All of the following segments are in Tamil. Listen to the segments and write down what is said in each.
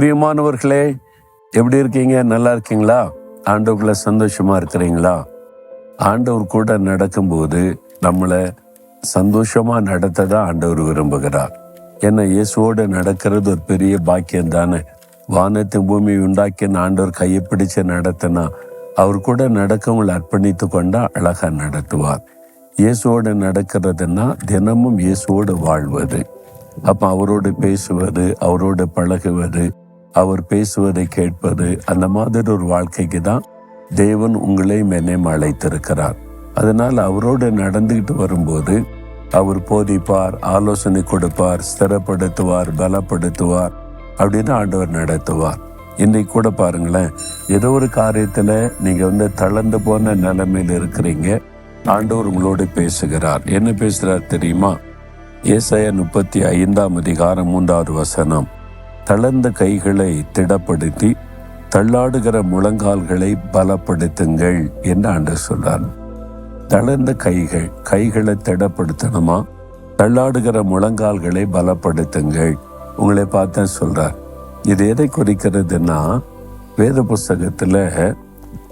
பிரியமானவர்களே எப்படி இருக்கீங்க? நல்லா இருக்கீங்களா? ஆண்டவர்களை சந்தோஷமா இருக்கிறீங்களா? ஆண்டவர் கூட நடக்கும்போது நம்மளை சந்தோஷமா நடத்த தான் ஆண்டவர் விரும்புகிறார். ஏன்னா இயேசுவோடு நடக்கிறது ஒரு பெரிய பாக்கியம் தானே. வானத்தின் பூமி உண்டாக்கின ஆண்டவர் கையை பிடிச்சு நடத்தினா அவர் கூட நடக்கவங்களை அர்ப்பணித்து கொண்டா அழகா நடத்துவார். இயேசுவோடு நடக்கிறதுனா தினமும் இயேசுவோடு வாழ்வது. அப்ப அவரோடு பேசுவது அவரோடு பழகுவது அவர் பேசுவதை கேட்பது அந்த மாதிரி ஒரு வாழ்க்கைக்கு தான் தேவன் உங்களையும் என்னையும் அழைத்திருக்கிறார். அதனால் அவரோடு நடந்துக்கிட்டு வரும்போது அவர் போதிப்பார் ஆலோசனை கொடுப்பார் ஸ்திரப்படுத்துவார் பலப்படுத்துவார் அப்படின்னு ஆண்டவர் நடத்துவார். இன்னைக்கு கூட பாருங்களேன் ஏதோ ஒரு காரியத்தில் நீங்கள் வந்து தளர்ந்து போன நிலைமையில் இருக்கிறீங்க. ஆண்டவர் உங்களோடு பேசுகிறார். என்ன பேசுகிறார் தெரியுமா? ஏசாய முப்பத்தி ஐந்தாம் அதிகாரம் மூன்றாவது வசனம். தளர்ந்த கைகளை திடப்படுத்தி தள்ளாடுகிற முழங்கால்களை பலப்படுத்துங்கள் என்று ஆண்டு சொல்றார். தளர்ந்த கைகள் கைகளை திடப்படுத்தணுமா? தள்ளாடுகிற முழங்கால்களை பலப்படுத்துங்கள். உங்களை பார்த்தா சொல்றார். இது எதை குறிக்கிறதுன்னா வேத புஸ்தகத்தில்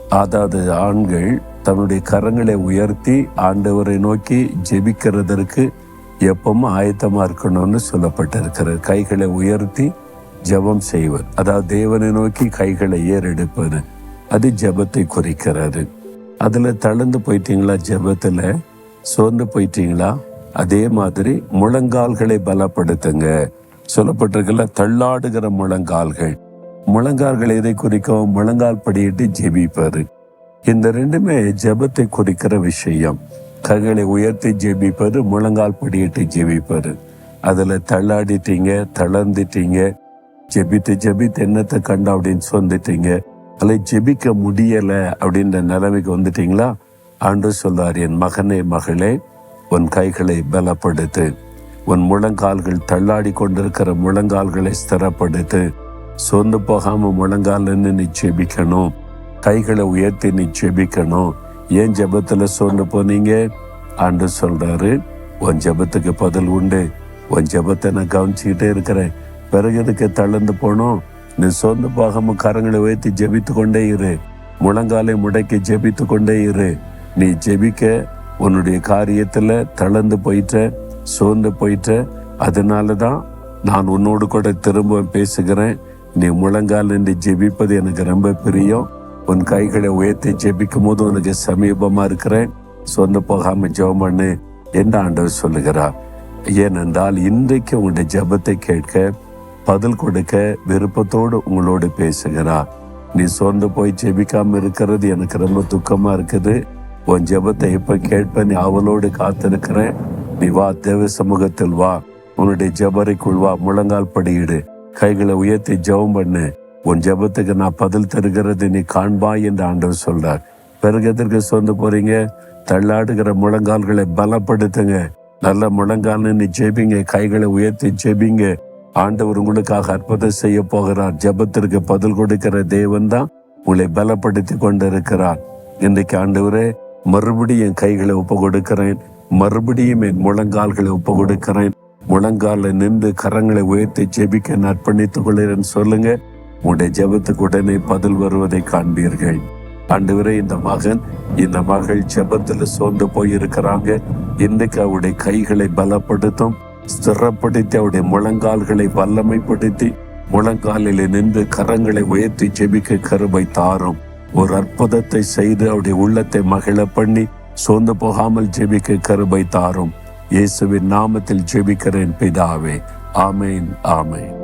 அதாவது ஆண்கள் தன்னுடைய கரங்களை உயர்த்தி ஆண்டவரை நோக்கி ஜெபிக்கிறதற்கு எப்பவும் ஆயத்தமாக இருக்கணும்னு சொல்லப்பட்டிருக்கிறது. கைகளை உயர்த்தி ஜெபம் செய்வது அதாவது தேவனை நோக்கி கைகளை ஏறெடுப்பது. அது ஜெபத்தை குறிக்கிறாரு அதுல தளர்ந்து போயிட்டீங்களா ஜெபத்துல? சோர்ந்து போயிட்டீங்களா? அதே மாதிரி முழங்கால்களை பலப்படுத்துங்க. சொல்லப்பட்டிருக்கல தள்ளாடுகிற முழங்கால்கள். முழங்கால்கள் எதை குறிக்கும் முழங்கால் படியிட்டு ஜெபிப்பாரு இந்த ரெண்டுமே ஜெபத்தை குறிக்கிற விஷயம். கைகளை உயர்த்தி ஜெபிப்பது முழங்கால் படியிட்டு ஜெபிப்பது. அதுல தள்ளாடிட்டீங்க தளர்ந்துட்டீங்க. ஜெபித்து ஜெபித்து என்னத்தை கண்டா அப்படின்னு சொந்துட்டீங்க அல்ல ஜெபிக்க முடியல அப்படின்ற நிலைமைக்கு வந்துட்டீங்களா? ஆண்டு சொல்றார் என் மகனே மகளே உன் கைகளை பலப்படுத்து. உன் முழங்கால்கள் தள்ளாடி கொண்டிருக்கிற முழங்கால்களை ஸ்திரப்படுத்து. சோர்ந்து போகாம முழங்கால் நீ ஜெபிக்கணும். கைகளை உயர்த்தி நீ ஜெபிக்கணும். ஏன் ஜெபத்துல சோர்ந்து போனீங்க? ஆண்டு சொல்றாரு உன் ஜெபத்துக்கு பதில் உண்டு. உன் ஜெபத்தை நான் கவனிச்சுக்கிட்டே இருக்கிறேன். பிறகு எதுக்கு தளர்ந்து போனோம்? நீ சொந்த போகாம கரங்களை உயர்த்தி ஜெபித்து கொண்டே இரு. முழங்காலை முடக்கி ஜெபித்து கொண்டே இரு. நீ ஜெபிக்க உன்னுடைய காரியத்தில் தளர்ந்து போயிட்ட சோர்ந்து போயிட்ட. அதனால தான் நான் உன்னோடு கூட திரும்ப பேசுகிறேன். நீ முழங்கால் நின்று ஜெபிப்பது எனக்கு ரொம்ப பிரியம். உன் கைகளை உயர்த்தி ஜெபிக்கும் போது உனக்கு சமீபமாக இருக்கிறேன். சொந்த போகாம ஜெபம் பண்ணு என்று ஆண்டவர் சொல்லுகிறார். ஏனென்றால் இன்றைக்கு உங்களுடைய ஜெபத்தை கேட்க பதில் கொடுக்க விருப்பத்தோடு உங்களோடு பேசுகிறார் நீ சோர்ந்து போய் ஜெபிக்காம இருக்கிறது எனக்கு ரொம்ப துக்கமா இருக்குது. உன் ஜெபத்தை இப்ப கேட்ப நீ அவளோடு காத்திருக்கிறேன் நீ வா தேவ சமூகத்தில் வா. உன்னுடைய ஜபரைக்குள் வா முழங்கால் படியிடு. கைகளை உயர்த்தி ஜெபம் பண்ணு. உன் ஜெபத்துக்கு நான் பதில் தருகிறது நீ காண்பாய் என்று ஆண்டவர் சொல்றார். பிறகு எதற்கு சொந்து போறீங்க? தள்ளாடுகிற முழங்கால்களை பலப்படுத்துங்க. நல்ல முழங்கால்னு நீ ஜெபிங்க கைகளை உயர்த்தி ஜெபிங்க. ஆண்டவர் உங்களுக்காக அற்புதம் செய்ய போகிறார். ஜெபத்திற்கு பதில் கொடுக்கிற தேவன் தான் உங்களை பலப்படுத்தி கொண்டிருக்கிறார். இன்றைக்கு ஆண்டவரே மறுபடியும் என் கைகளை ஒப்பு கொடுக்கிறேன் மறுபடியும் என் முழங்கால்களை ஒப்பு கொடுக்கிறேன் முழங்கால நின்று கரங்களை உயர்த்தி ஜெபிக்க அர்ப்பணித்துக் கொள்கிறேன். சொல்லுங்க உங்களுடைய ஜெபத்துக்கு உடனே பதில் வருவதை காண்பீர்கள். ஆண்டவரே இந்த மகன் இந்த மகள் ஜெபத்தில் சோர்ந்து போயிருக்கிறாங்க. இன்றைக்கு அவருடைய கைகளை பலப்படுத்தும். ஸ்திரப்படுத்தி அவருடைய முழங்கால்களை வல்லமைப்படுத்தி முழங்காலில் நின்று கரங்களை உயர்த்தி ஜெபிக்க கருவை தாரும். ஒரு அற்புதத்தை செய்து அவருடைய உள்ளத்தை மகிழ பண்ணி சோர்ந்து போகாமல் ஜெபிக்க கருவை தாரும். இயேசுவின் நாமத்தில் ஜெபிக்கிறேன் பிதாவே. ஆமேன் ஆமேன்.